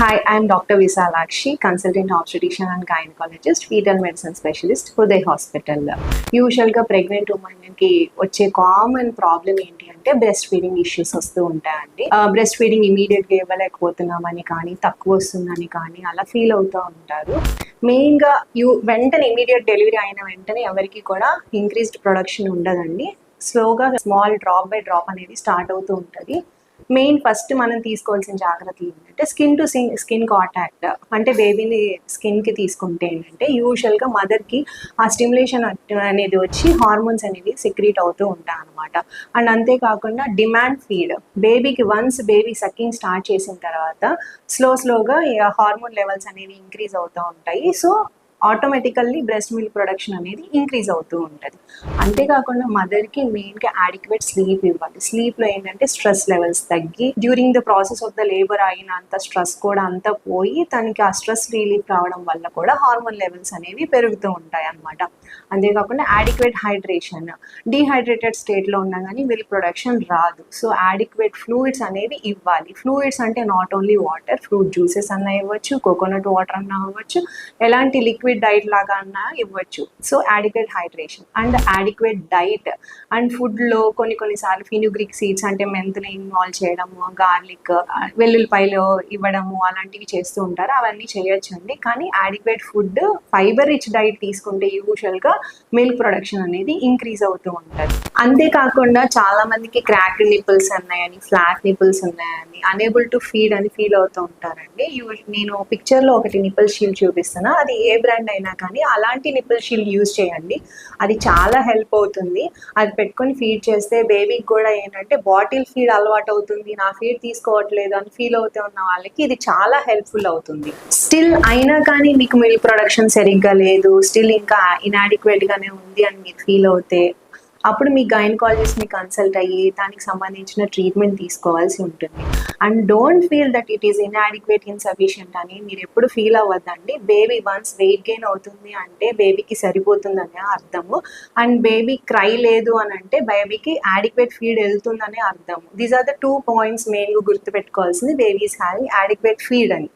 Hi I'm doctor Vishalakshi consultant obstetrician and gynaecologist foetal medicine specialist Hrudaya hospital యూజువల్గా pregnant ఉమెన్కి వచ్చే common problem ఏంటి అంటే breast feeding issues వస్తూ ఉంటాయండి. బ్రెస్ట్ ఫీడింగ్ ఇమీడియట్గా ఇవ్వలేకపోతున్నామని కానీ తక్కువ వస్తుందని కానీ అలా ఫీల్ అవుతూ ఉంటారు. మెయిన్గా యూ వెంటనే ఇమీడియట్ డెలివరీ అయిన వెంటనే ఎవరికి కూడా ఇంక్రీస్డ్ ప్రొడక్షన్ ఉండదండి. స్లోగా స్మాల్ డ్రాప్ బై డ్రాప్ అనేది స్టార్ట్ అవుతూ ఉంటుంది. మెయిన్ ఫస్ట్ మనం తీసుకోవాల్సిన జాగ్రత్తలు ఏంటంటే స్కిన్ టు స్కిన్ కాంటాక్ట్ అంటే బేబీని స్కిన్కి తీసుకుంటే ఏంటంటే యూజువల్గా మదర్కి ఆ స్టిమ్యులేషన్ అనేది వచ్చి హార్మోన్స్ అనేవి సెక్రీట్ అవుతూ ఉంటాయి అనమాట అండ్ అంతేకాకుండా డిమాండ్ ఫీడ్ బేబీకి వన్స్ బేబీ సక్కింగ్ స్టార్ట్ చేసిన తర్వాత స్లో స్లోగా హార్మోన్ లెవెల్స్ అనేవి ఇంక్రీజ్ అవుతూ ఉంటాయి. So automatically breast milk production అనేది ఇంక్రీజ్ అవుతూ ఉంటుంది. అంతేకాకుండా మదర్కి మెయిన్గా యాడిక్వేట్ స్లీప్ ఇవ్వాలి. స్లీప్లో ఏంటంటే స్ట్రెస్ లెవెల్స్ తగ్గి during the process of the labour అయిన అంత స్ట్రెస్ కూడా అంతా పోయి తనకి ఆ స్ట్రెస్ రిలీఫ్ రావడం వల్ల కూడా హార్మోన్ లెవెల్స్ అనేవి పెరుగుతూ ఉంటాయి అన్నమాట. అంతేకాకుండా యాడిక్వేట్ హైడ్రేషన్ డీహైడ్రేటెడ్ స్టేట్లో ఉన్నా కానీ మిల్క్ ప్రొడక్షన్ రాదు. సో యాడిక్వేట్ ఫ్లూయిడ్స్ అనేవి ఇవ్వాలి. ఫ్లూయిడ్స్ అంటే not only water fruit juices అన్న ఇవ్వచ్చు కోకోనట్ వాటర్ అన్నా అవ్వచ్చు ఎలాంటి లిక్విడ్ డైట్ లాగా అన్నా ఇవ్వచ్చు. So adequate hydration and adequate diet and ఫుడ్లో కొన్ని కొన్నిసార్లు ఫినుగ్రిక్ సీడ్స్ అంటే మెంతులు ఇన్వాల్వ్ చేయడము గార్లిక్ వెల్లుల్లిపాయలు ఇవ్వడము అలాంటివి చేస్తూ ఉంటారు. అవన్నీ చేయొచ్చు అండి కానీ adequate food fibre rich diet తీసుకుంటే యూజువల్గా మిల్క్ ప్రొడక్షన్ అనేది ఇంక్రీజ్ అవుతూ ఉంటుంది. అంతేకాకుండా చాలా మందికి క్రాక్ నిపుల్స్ ఉన్నాయని ఫ్లాట్ నిపుల్స్ ఉన్నాయని అనేబుల్ టు ఫీడ్ అని ఫీల్ అవుతూ ఉంటారండి. యూ- నేను పిక్చర్లో ఒకటి నిపుల్ షీల్డ్ చూపిస్తున్నా. అది ఏ బ్రాండ్ అయినా కానీ అలాంటి నిపుల్ షీల్డ్ యూజ్ చేయండి. అది చాలా హెల్ప్ అవుతుంది. అది పెట్టుకొని ఫీడ్ చేస్తే బేబీకి కూడా ఏంటంటే బాటిల్ ఫీడ్ అలవాటు అవుతుంది. నా ఫీడ్ తీసుకోవట్లేదు అని ఫీల్ అవుతూ ఉన్న వాళ్ళకి ఇది చాలా హెల్ప్ఫుల్ అవుతుంది. స్టిల్ అయినా కానీ మీకు మిల్క్ ప్రొడక్షన్ సరిగ్గా లేదు. స్టిల్ ఇంకా inadequate గానే ఉంది అని మీరు ఫీల్ అవుతే అప్పుడు మీ గైనకాలజిస్ట్ని కన్సల్ట్ అయ్యి దానికి సంబంధించిన ట్రీట్మెంట్ తీసుకోవాల్సి ఉంటుంది. And don't feel that it is inadequate insufficient అని మీరు ఎప్పుడు ఫీల్ అవ్వద్దండి. బేబీ వన్స్ వెయిట్ గెయిన్ అవుతుంది అంటే బేబీకి సరిపోతుందనే అర్థము. అండ్ బేబీ క్రై లేదు అని అంటే బేబీకి యాడిక్వేట్ ఫీడ్ వెళ్తుందనే అర్థము. These are the two points మెయిన్గా గుర్తుపెట్టుకోవాల్సింది బేబీస్ హ్యావింగ్ యాడిక్వేట్ ఫీడ్ అని.